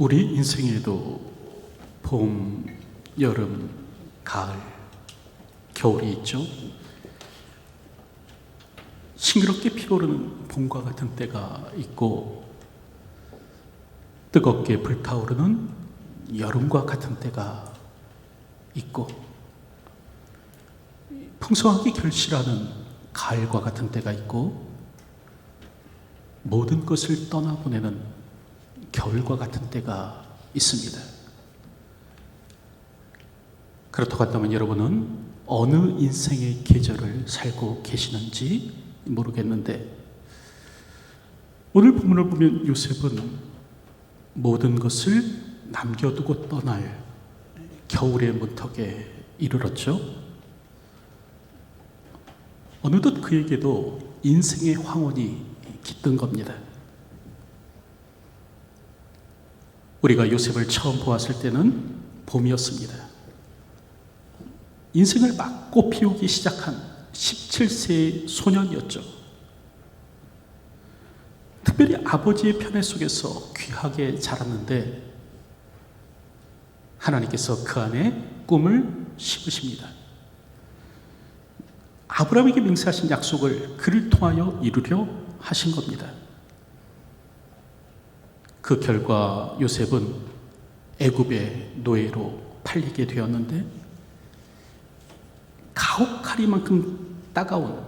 우리 인생에도 봄, 여름, 가을, 겨울이 있죠. 싱그럽게 피어오르는 봄과 같은 때가 있고 뜨겁게 불타오르는 여름과 같은 때가 있고 풍성하게 결실하는 가을과 같은 때가 있고 모든 것을 떠나보내는 겨울과 같은 때가 있습니다. 그렇다고 한다면 여러분은 어느 인생의 계절을 살고 계시는지 모르겠는데 오늘 본문을 보면 요셉은 모든 것을 남겨두고 떠날 겨울의 문턱에 이르렀죠. 어느덧 그에게도 인생의 황혼이 깃든 겁니다. 우리가 요셉을 처음 보았을 때는 봄이었습니다. 인생을 막 꽃피우기 시작한 17세의 소년이었죠. 특별히 아버지의 편애 속에서 귀하게 자랐는데 하나님께서 그 안에 꿈을 심으십니다. 아브라함에게 맹세하신 약속을 그를 통하여 이루려 하신 겁니다. 그 결과 요셉은 애굽의 노예로 팔리게 되었는데 가혹하리만큼 따가운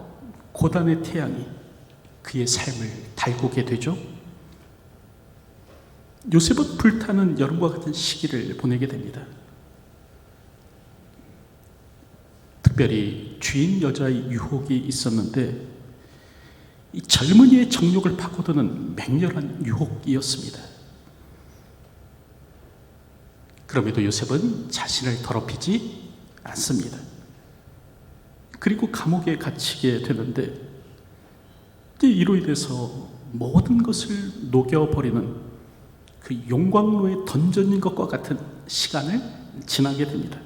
고단의 태양이 그의 삶을 달구게 되죠. 요셉은 불타는 여름과 같은 시기를 보내게 됩니다. 특별히 주인 여자의 유혹이 있었는데 이 젊은이의 정욕을 파고드는 맹렬한 유혹이었습니다. 그럼에도 요셉은 자신을 더럽히지 않습니다. 그리고 감옥에 갇히게 되는데 이로 인해서 모든 것을 녹여버리는 그 용광로에 던져진 것과 같은 시간을 지나게 됩니다.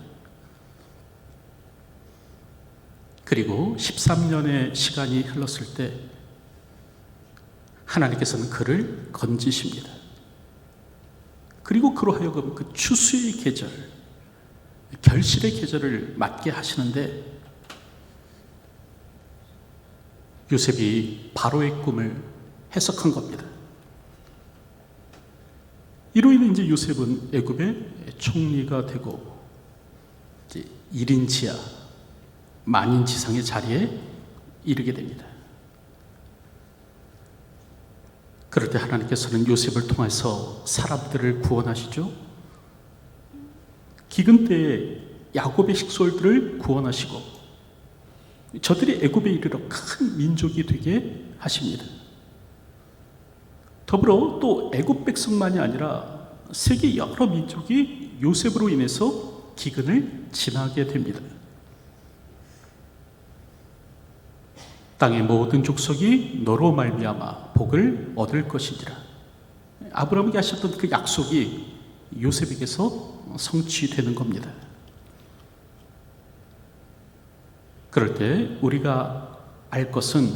그리고 13년의 시간이 흘렀을 때 하나님께서는 그를 건지십니다. 그리고 그로 하여금 그 추수의 계절, 결실의 계절을 맞게 하시는데 요셉이 바로의 꿈을 해석한 겁니다. 이로 인해 이제 요셉은 애굽의 총리가 되고 이제 1인 지하, 만인 지상의 자리에 이르게 됩니다. 그럴 때 하나님께서는 요셉을 통해서 사람들을 구원하시죠. 기근 때에 야곱의 식솔들을 구원하시고 저들이 애굽에 이르러 큰 민족이 되게 하십니다. 더불어 또 애굽 백성만이 아니라 세계 여러 민족이 요셉으로 인해서 기근을 지나게 됩니다. 땅의 모든 족속이 너로 말미암아 복을 얻을 것이니라. 아브라함에게 하셨던 그 약속이 요셉에게서 성취되는 겁니다. 그럴 때 우리가 알 것은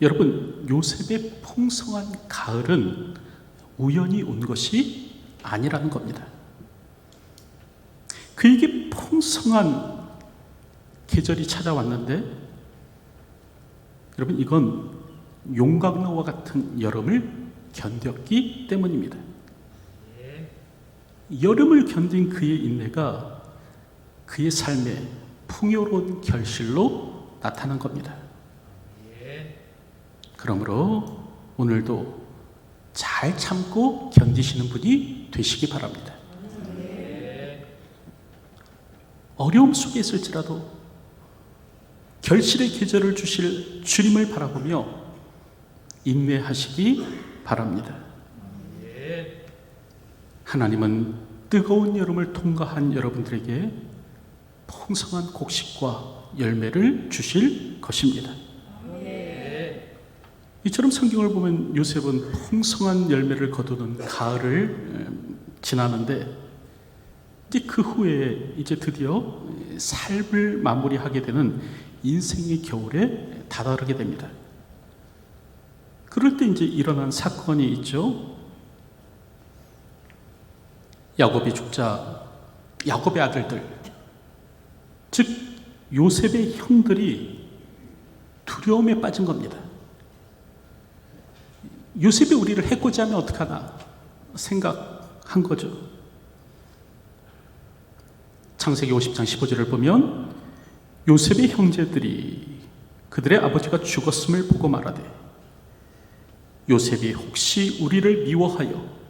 여러분 요셉의 풍성한 가을은 우연히 온 것이 아니라는 겁니다. 그에게 풍성한 계절이 찾아왔는데 여러분 이건 용광로와 같은 여름을 견뎠기 때문입니다. 여름을 견딘 그의 인내가 그의 삶에 풍요로운 결실로 나타난 겁니다. 그러므로 오늘도 잘 참고 견디시는 분이 되시기 바랍니다. 어려움 속에 있을지라도 결실의 계절을 주실 주님을 바라보며 인내하시기 바랍니다. 하나님은 뜨거운 여름을 통과한 여러분들에게 풍성한 곡식과 열매를 주실 것입니다. 이처럼 성경을 보면 요셉은 풍성한 열매를 거두는 가을을 지나는데 이제 그 후에 이제 드디어 삶을 마무리하게 되는 인생의 겨울에 다다르게 됩니다. 그럴 때 이제 일어난 사건이 있죠. 야곱이 죽자 야곱의 아들들 즉 요셉의 형들이 두려움에 빠진 겁니다. 요셉이 우리를 해코지 하면 어떡하나 생각한 거죠. 창세기 50장 15절을 보면 요셉의 형제들이 그들의 아버지가 죽었음을 보고 말하되 요셉이 혹시 우리를 미워하여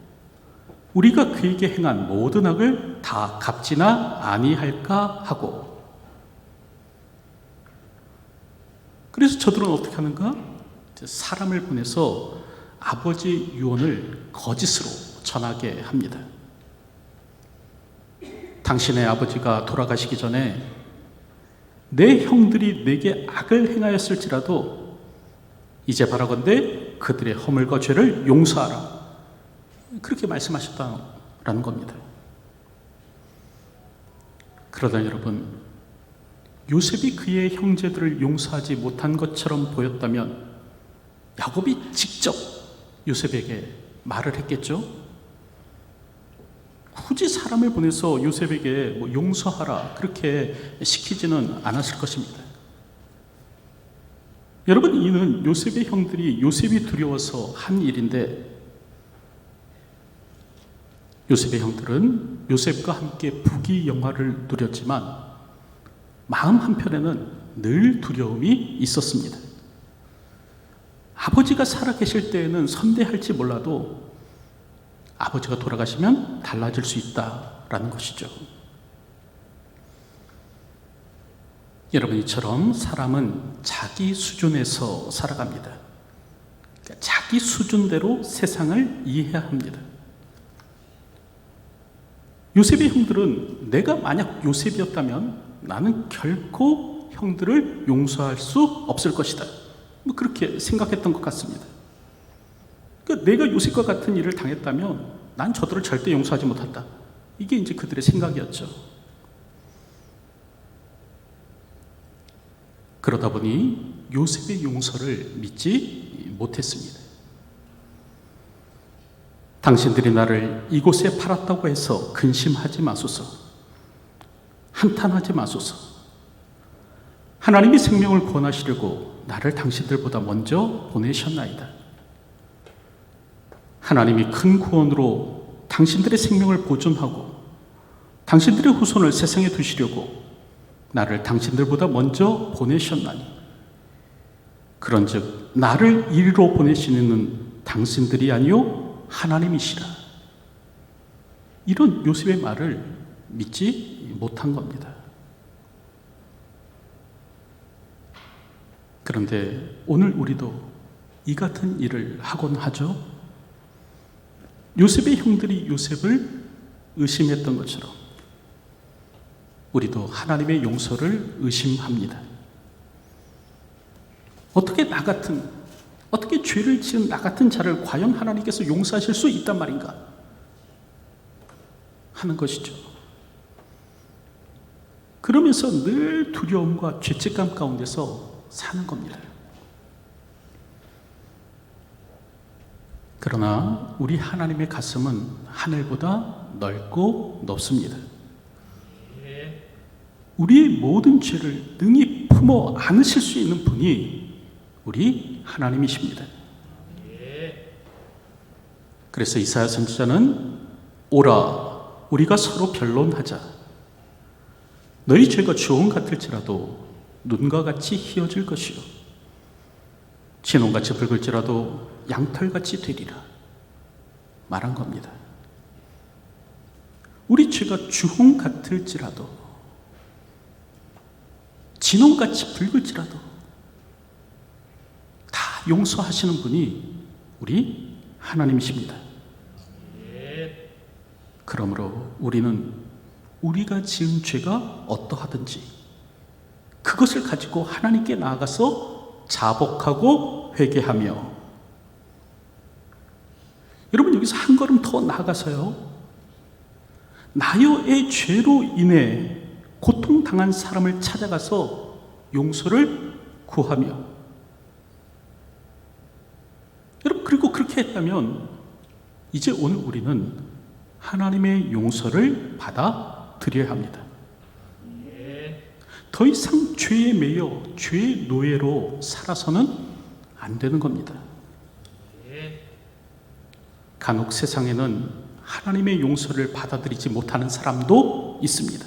우리가 그에게 행한 모든 악을 다 갚지나 아니할까 하고 그래서 저들은 어떻게 하는가? 사람을 보내서 아버지 유언을 거짓으로 전하게 합니다. 당신의 아버지가 돌아가시기 전에 내 형들이 내게 악을 행하였을지라도 이제 바라건대 그들의 허물과 죄를 용서하라. 그렇게 말씀하셨다라는 겁니다. 그러다 여러분, 요셉이 그의 형제들을 용서하지 못한 것처럼 보였다면 야곱이 직접 요셉에게 말을 했겠죠? 굳이 사람을 보내서 요셉에게 뭐 용서하라 그렇게 시키지는 않았을 것입니다. 여러분 이는 요셉의 형들이 요셉이 두려워서 한 일인데 요셉의 형들은 요셉과 함께 부귀 영화를 누렸지만 마음 한편에는 늘 두려움이 있었습니다. 아버지가 살아계실 때에는 선대할지 몰라도 아버지가 돌아가시면 달라질 수 있다라는 것이죠. 여러분 이처럼 사람은 자기 수준에서 살아갑니다. 그러니까 자기 수준대로 세상을 이해해야 합니다. 요셉의 형들은 내가 만약 요셉이었다면 나는 결코 형들을 용서할 수 없을 것이다. 뭐 그렇게 생각했던 것 같습니다. 그러니까 내가 요셉과 같은 일을 당했다면 난 저들을 절대 용서하지 못한다. 이게 이제 그들의 생각이었죠. 그러다 보니 요셉의 용서를 믿지 못했습니다. 당신들이 나를 이곳에 팔았다고 해서 근심하지 마소서. 한탄하지 마소서. 하나님이 생명을 구원하시려고 나를 당신들보다 먼저 보내셨나이다. 하나님이 큰 구원으로 당신들의 생명을 보존하고 당신들의 후손을 세상에 두시려고 나를 당신들보다 먼저 보내셨나니 그런즉 나를 이리로 보내시는 당신들이 아니요 하나님이시라 이런 요셉의 말을 믿지 못한 겁니다. 그런데 오늘 우리도 이 같은 일을 하곤 하죠. 요셉의 형들이 요셉을 의심했던 것처럼 우리도 하나님의 용서를 의심합니다. 어떻게 나 같은 어떻게 죄를 지은 나 같은 자를 과연 하나님께서 용서하실 수 있단 말인가 하는 것이죠. 그러면서 늘 두려움과 죄책감 가운데서 사는 겁니다. 그러나 우리 하나님의 가슴은 하늘보다 넓고 높습니다. 우리의 모든 죄를 능히 품어 안으실 수 있는 분이 우리 하나님이십니다. 그래서 이사야 선지자는 오라 우리가 서로 변론하자 너희 죄가 주홍 같을지라도 눈과 같이 희어질 것이요 진홍같이 붉을지라도 양털같이 되리라 말한 겁니다. 우리 죄가 주홍 같을지라도 진홍같이 붉을지라도 다 용서하시는 분이 우리 하나님이십니다. 그러므로 우리는 우리가 지은 죄가 어떠하든지 그것을 가지고 하나님께 나아가서 자복하고 회개하며 여러분 여기서 한 걸음 더 나아가서요. 나요의 죄로 인해 고통당한 사람을 찾아가서 용서를 구하며 여러분 그리고 그렇게 했다면 이제 오늘 우리는 하나님의 용서를 받아 드려야 합니다. 더 이상 죄에 매여 죄의 노예로 살아서는 안 되는 겁니다. 간혹 세상에는 하나님의 용서를 받아들이지 못하는 사람도 있습니다.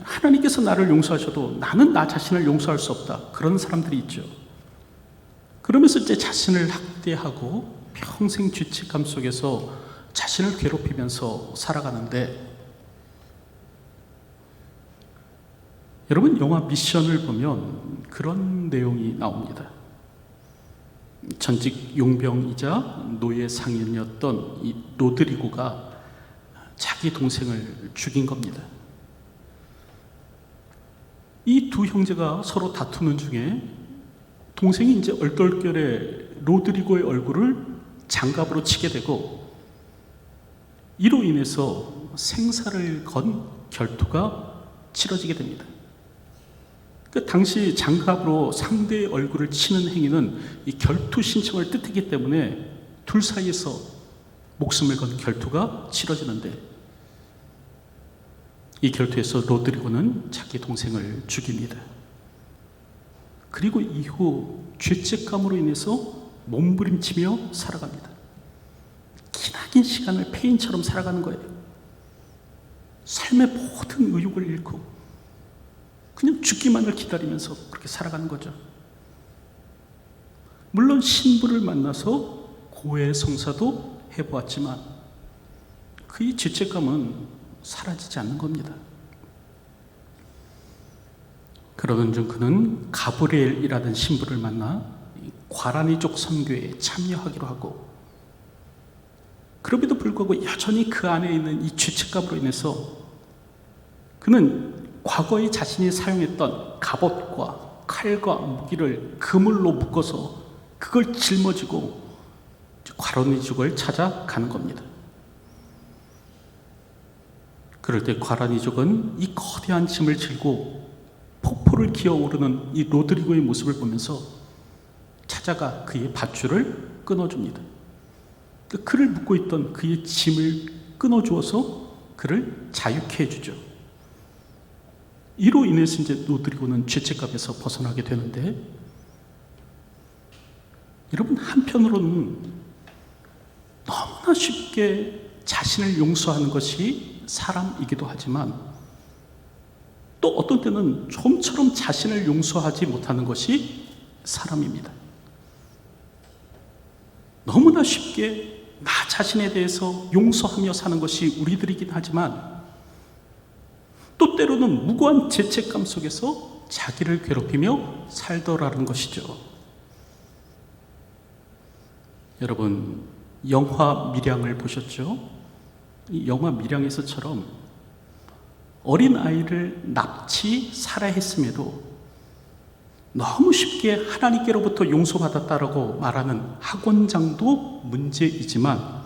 하나님께서 나를 용서하셔도 나는 나 자신을 용서할 수 없다. 그런 사람들이 있죠. 그러면서 이제 자신을 학대하고 평생 죄책감 속에서 자신을 괴롭히면서 살아가는데 여러분 영화 미션을 보면 그런 내용이 나옵니다. 전직 용병이자 노예 상인이었던 이 로드리고가 자기 동생을 죽인 겁니다. 이 두 형제가 서로 다투는 중에 동생이 이제 얼떨결에 로드리고의 얼굴을 장갑으로 치게 되고 이로 인해서 생사를 건 결투가 치러지게 됩니다. 그 당시 장갑으로 상대의 얼굴을 치는 행위는 이 결투 신청을 뜻하기 때문에 둘 사이에서 목숨을 건 결투가 치러지는데 이 결투에서 로드리고는 자기 동생을 죽입니다. 그리고 이후 죄책감으로 인해서 몸부림치며 살아갑니다. 기나긴 시간을 폐인처럼 살아가는 거예요. 삶의 모든 의욕을 잃고 그냥 죽기만을 기다리면서 그렇게 살아가는 거죠. 물론 신부를 만나서 고해 성사도 해보았지만 그의 죄책감은 사라지지 않는 겁니다. 그러던 중 그는 가브리엘이라는 신부를 만나 과라니족 선교에 참여하기로 하고 그럼에도 불구하고 여전히 그 안에 있는 이 죄책감으로 인해서 그는 과거에 자신이 사용했던 갑옷과 칼과 무기를 그물로 묶어서 그걸 짊어지고 과라니족을 찾아가는 겁니다. 그럴 때 과라니족은 이 거대한 짐을 질고 폭포를 기어오르는 이 로드리고의 모습을 보면서 찾아가 그의 밧줄을 끊어줍니다. 그 그를 묶고 있던 그의 짐을 끊어주어서 그를 자유케 해주죠. 이로 인해서 이제 로드리고는 죄책감에서 벗어나게 되는데 여러분 한편으로는 너무나 쉽게 자신을 용서하는 것이 사람이기도 하지만 또 어떤 때는 좀처럼 자신을 용서하지 못하는 것이 사람입니다. 너무나 쉽게 나 자신에 대해서 용서하며 사는 것이 우리들이긴 하지만 또 때로는 무고한 죄책감 속에서 자기를 괴롭히며 살더라는 것이죠. 여러분, 영화 미량을 보셨죠? 이 영화 미량에서처럼 어린 아이를 납치 살해했음에도 너무 쉽게 하나님께로부터 용서받았다라고 말하는 학원장도 문제이지만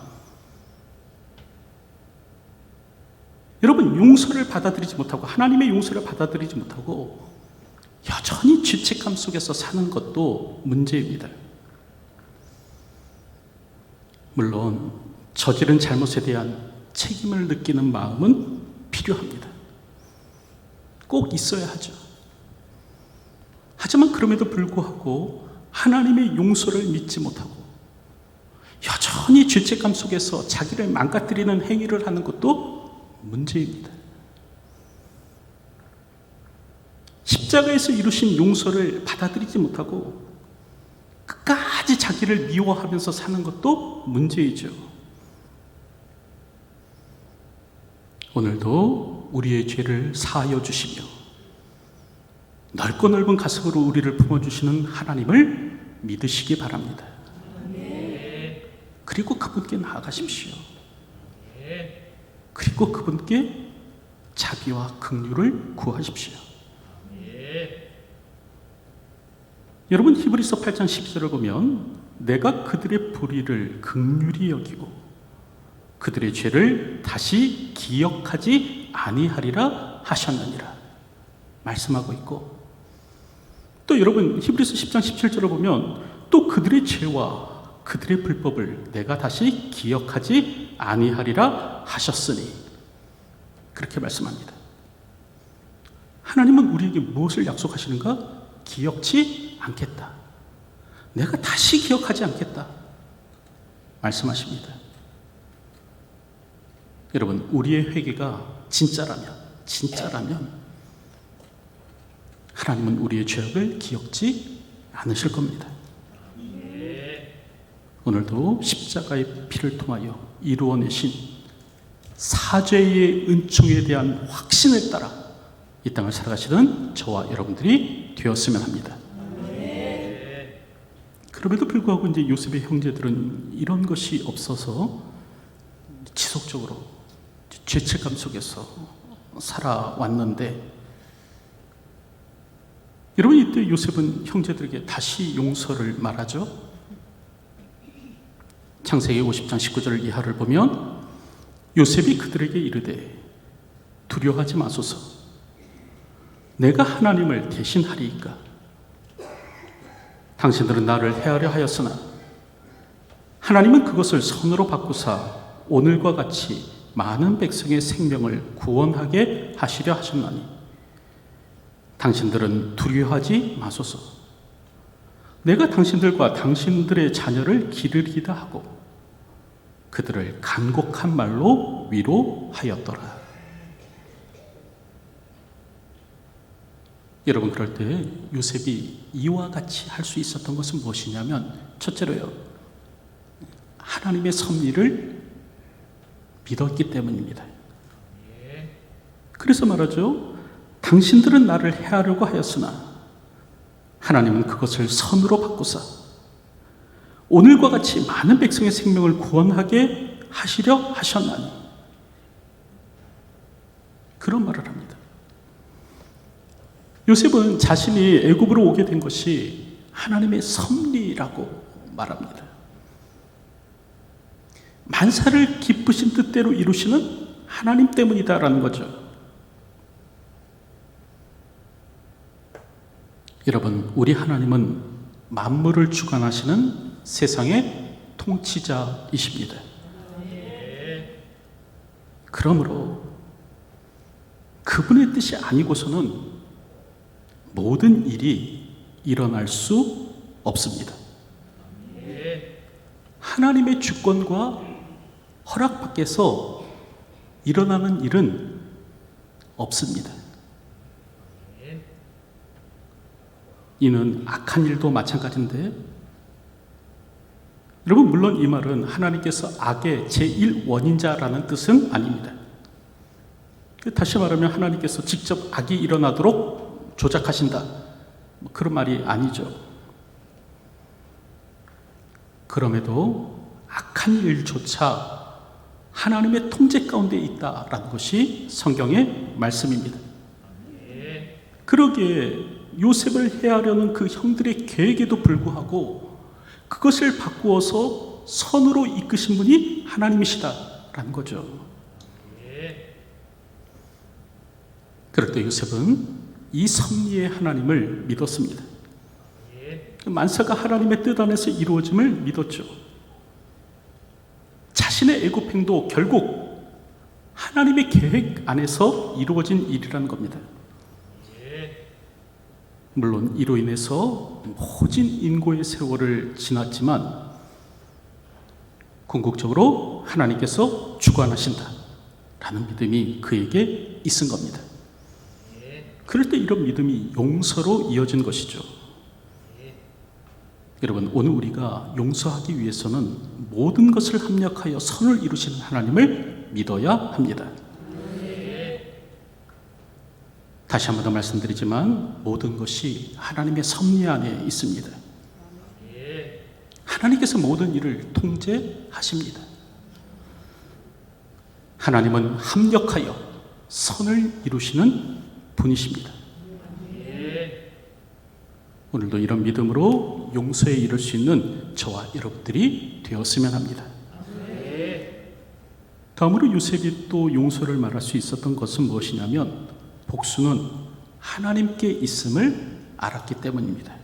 여러분 용서를 받아들이지 못하고 하나님의 용서를 받아들이지 못하고 여전히 죄책감 속에서 사는 것도 문제입니다. 물론 저지른 잘못에 대한 책임을 느끼는 마음은 필요합니다. 꼭 있어야 하죠. 하지만 그럼에도 불구하고 하나님의 용서를 믿지 못하고 여전히 죄책감 속에서 자기를 망가뜨리는 행위를 하는 것도 문제입니다. 십자가에서 이루신 용서를 받아들이지 못하고 끝까지 자기를 미워하면서 사는 것도 문제이죠. 오늘도 우리의 죄를 사하여 주시며 넓고 넓은 가슴으로 우리를 품어주시는 하나님을 믿으시기 바랍니다. 그리고 그분께 나아가십시오. 그리고 그분께 자비와 긍휼을 구하십시오. 여러분 히브리서 8장 10절을 보면 내가 그들의 불의를 긍휼히 여기고 그들의 죄를 다시 기억하지 아니하리라 하셨느니라 말씀하고 있고 또 여러분 히브리서 10장 17절을 보면 또 그들의 죄와 그들의 불법을 내가 다시 기억하지 아니하리라 하셨으니 그렇게 말씀합니다. 하나님은 우리에게 무엇을 약속하시는가? 기억지 않겠다. 내가 다시 기억하지 않겠다. 말씀하십니다. 여러분, 우리의 회개가 진짜라면, 진짜라면, 하나님은 우리의 죄악을 기억지 않으실 겁니다. 오늘도 십자가의 피를 통하여 이루어내신 사죄의 은총에 대한 확신을 따라 이 땅을 살아가시는 저와 여러분들이 되었으면 합니다. 그럼에도 불구하고 이제 요셉의 형제들은 이런 것이 없어서 지속적으로 죄책감 속에서 살아왔는데 여러분 이때 요셉은 형제들에게 다시 용서를 말하죠. 창세기 50장 19절 이하를 보면 요셉이 그들에게 이르되 두려워하지 마소서. 내가 하나님을 대신하리이까? 당신들은 나를 해하려 하였으나 하나님은 그것을 선으로 바꾸사 오늘과 같이 많은 백성의 생명을 구원하게 하시려 하셨나니 당신들은 두려워하지 마소서. 내가 당신들과 당신들의 자녀를 기르리다 하고 그들을 간곡한 말로 위로하였더라. 여러분 그럴 때 요셉이 이와 같이 할 수 있었던 것은 무엇이냐면 첫째로요. 하나님의 섭리를 믿었기 때문입니다. 그래서 말하죠. 당신들은 나를 해하려고 하였으나 하나님은 그것을 선으로 바꾸사 오늘과 같이 많은 백성의 생명을 구원하게 하시려 하셨나니 그런 말을 합니다. 요셉은 자신이 애굽으로 오게 된 것이 하나님의 섭리라고 말합니다. 만사를 기쁘신 뜻대로 이루시는 하나님 때문이다라는 거죠. 여러분, 우리 하나님은 만물을 주관하시는 세상의 통치자이십니다. 그러므로 그분의 뜻이 아니고서는 모든 일이 일어날 수 없습니다. 하나님의 주권과 허락 밖에서 일어나는 일은 없습니다. 이는 악한 일도 마찬가지인데 여러분 물론 이 말은 하나님께서 악의 제1원인자라는 뜻은 아닙니다. 그 다시 말하면 하나님께서 직접 악이 일어나도록 조작하신다. 뭐 그런 말이 아니죠. 그럼에도 악한 일조차 하나님의 통제 가운데 있다라는 것이 성경의 말씀입니다. 그러기에 요셉을 해하려는 그 형들의 계획에도 불구하고 그것을 바꾸어서 선으로 이끄신 분이 하나님이시다라는 거죠. 그럴 때 요셉은 이 섭리의 하나님을 믿었습니다. 만사가 하나님의 뜻 안에서 이루어짐을 믿었죠. 자신의 애굽 행도 결국 하나님의 계획 안에서 이루어진 일이라는 겁니다. 물론 이로 인해서 모진 인고의 세월을 지났지만 궁극적으로 하나님께서 주관하신다라는 믿음이 그에게 있은 겁니다. 그럴 때 이런 믿음이 용서로 이어진 것이죠. 여러분, 오늘 우리가 용서하기 위해서는 모든 것을 합력하여 선을 이루시는 하나님을 믿어야 합니다. 다시 한 번 더 말씀드리지만 모든 것이 하나님의 섭리 안에 있습니다. 하나님께서 모든 일을 통제하십니다. 하나님은 합력하여 선을 이루시는 분이십니다. 오늘도 이런 믿음으로 용서에 이를 수 있는 저와 여러분들이 되었으면 합니다. 다음으로 요셉이 또 용서를 말할 수 있었던 것은 무엇이냐면 복수는 하나님께 있음을 알았기 때문입니다.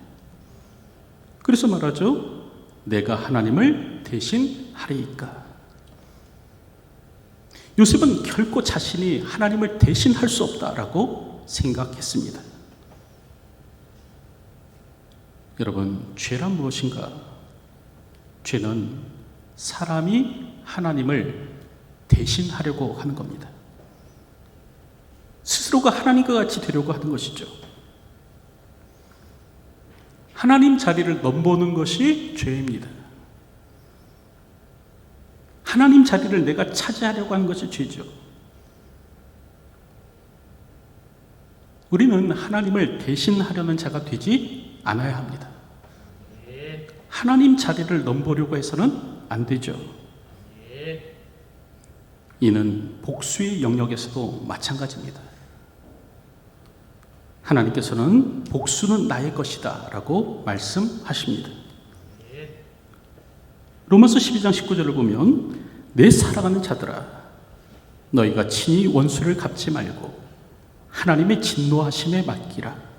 그래서 말하죠. 내가 하나님을 대신 하리이까. 요셉은 결코 자신이 하나님을 대신할 수 없다라고 생각했습니다. 여러분, 죄란 무엇인가? 죄는 사람이 하나님을 대신하려고 하는 겁니다. 스스로가 하나님과 같이 되려고 하는 것이죠. 하나님 자리를 넘보는 것이 죄입니다. 하나님 자리를 내가 차지하려고 하는 것이 죄죠. 우리는 하나님을 대신하려는 자가 되지 않아야 합니다. 하나님 자리를 넘보려고 해서는 안 되죠. 이는 복수의 영역에서도 마찬가지입니다. 하나님께서는 복수는 나의 것이다 라고 말씀하십니다. 로마서 12장 19절을 보면 내 사랑하는 자들아 너희가 친히 원수를 갚지 말고 하나님의 진노하심에 맡기라.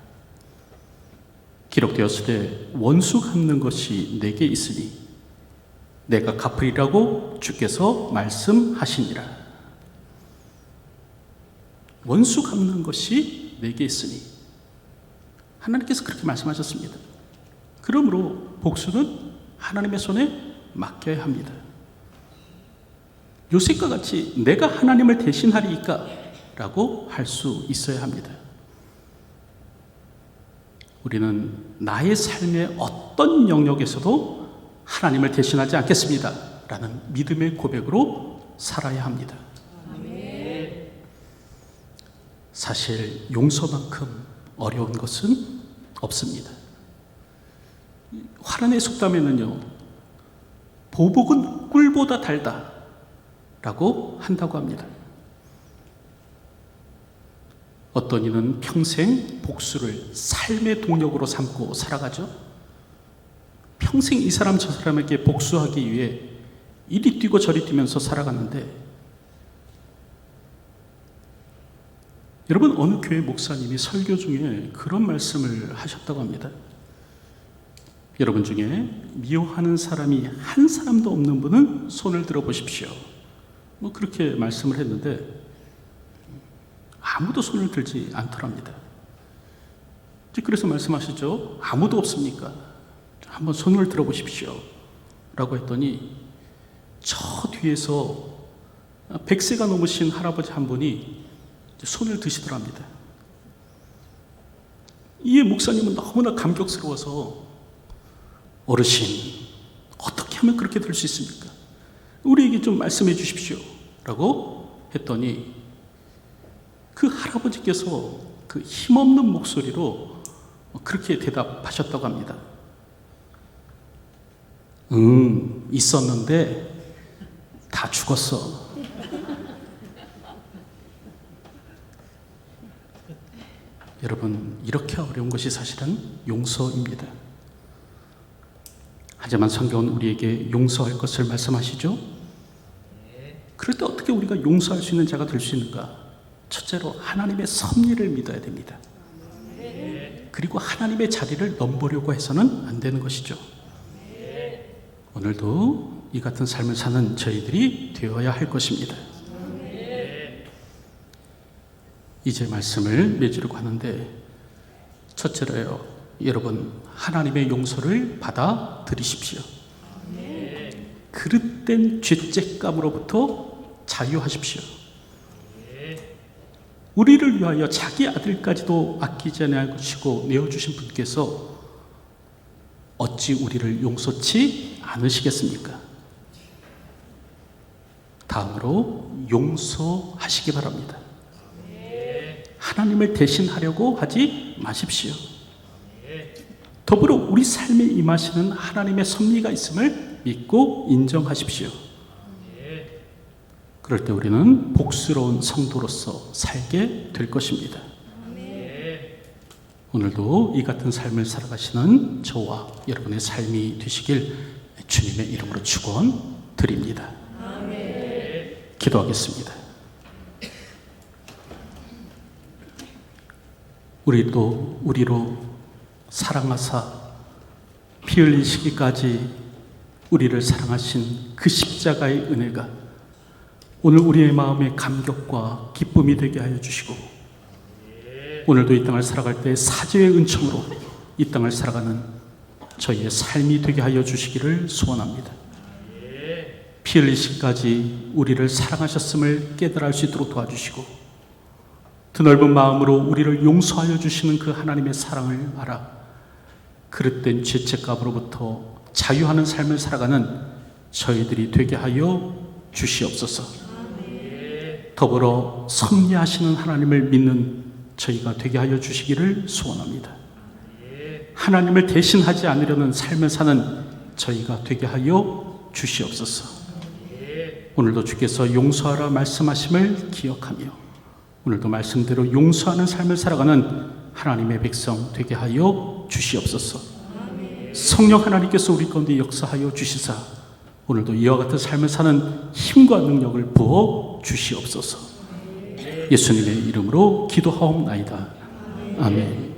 기록되었으되 원수 갚는 것이 내게 있으니 내가 갚으리라고 주께서 말씀하시니라. 원수 갚는 것이 내게 있으니 하나님께서 그렇게 말씀하셨습니다. 그러므로 복수는 하나님의 손에 맡겨야 합니다. 요셉과 같이 내가 하나님을 대신하리이까 라고 할 수 있어야 합니다. 우리는 나의 삶의 어떤 영역에서도 하나님을 대신하지 않겠습니다. 라는 믿음의 고백으로 살아야 합니다. 사실 용서만큼 어려운 것은 없습니다. 화란의 속담에는요, 보복은 꿀보다 달다 라고 한다고 합니다. 어떤 이는 평생 복수를 삶의 동력으로 삼고 살아가죠. 평생 이 사람 저 사람에게 복수하기 위해 이리 뛰고 저리 뛰면서 살아갔는데 여러분 어느 교회 목사님이 설교 중에 그런 말씀을 하셨다고 합니다. 여러분 중에 미워하는 사람이 한 사람도 없는 분은 손을 들어 보십시오. 뭐 그렇게 말씀을 했는데 아무도 손을 들지 않더랍니다. 그래서 말씀하시죠. 아무도 없습니까? 한번 손을 들어 보십시오. 라고 했더니 저 뒤에서 100세가 넘으신 할아버지 한 분이 손을 드시더랍니다. 이에 목사님은 너무나 감격스러워서 어르신, 어떻게 하면 그렇게 될 수 있습니까? 우리에게 좀 말씀해 주십시오. 라고 했더니 그 할아버지께서 그 힘없는 목소리로 그렇게 대답하셨다고 합니다. 응, 있었는데 다 죽었어. 여러분, 이렇게 어려운 것이 사실은 용서입니다. 하지만 성경은 우리에게 용서할 것을 말씀하시죠? 그럴 때 어떻게 우리가 용서할 수 있는 자가 될 수 있는가? 첫째로 하나님의 섭리를 믿어야 됩니다. 그리고 하나님의 자리를 넘보려고 해서는 안 되는 것이죠. 오늘도 이 같은 삶을 사는 저희들이 되어야 할 것입니다. 이제 말씀을 맺으려고 하는데 첫째로요, 여러분 하나님의 용서를 받아 들이십시오. 그릇된 죄책감으로부터 자유하십시오. 우리를 위하여 자기 아들까지도 아끼지 않으시고 내어주신 분께서 어찌 우리를 용서치 않으시겠습니까? 다음으로 용서하시기 바랍니다. 하나님을 대신하려고 하지 마십시오. 더불어 우리 삶에 임하시는 하나님의 섭리가 있음을 믿고 인정하십시오. 그럴 때 우리는 복스러운 성도로서 살게 될 것입니다. 오늘도 이 같은 삶을 살아가시는 저와 여러분의 삶이 되시길 주님의 이름으로 축원 드립니다. 기도하겠습니다. 우리도 우리로 사랑하사 피 흘리시기까지 우리를 사랑하신 그 십자가의 은혜가 오늘 우리의 마음의 감격과 기쁨이 되게 하여 주시고 오늘도 이 땅을 살아갈 때 사제의 은총으로 이 땅을 살아가는 저희의 삶이 되게 하여 주시기를 소원합니다. 피 흘리시까지 우리를 사랑하셨음을 깨달을 수 있도록 도와주시고 드넓은 마음으로 우리를 용서하여 주시는 그 하나님의 사랑을 알아 그릇된 죄책감으로부터 자유하는 삶을 살아가는 저희들이 되게 하여 주시옵소서. 더불어 섭리하시는 하나님을 믿는 저희가 되게 하여 주시기를 소원합니다. 하나님을 대신하지 않으려는 삶을 사는 저희가 되게 하여 주시옵소서. 오늘도 주께서 용서하라 말씀하심을 기억하며 오늘도 말씀대로 용서하는 삶을 살아가는 하나님의 백성 되게 하여 주시옵소서. 성령 하나님께서 우리 가운데 역사하여 주시사 오늘도 이와 같은 삶을 사는 힘과 능력을 부어 주시옵소서. 예수님의 이름으로 기도하옵나이다. 아멘.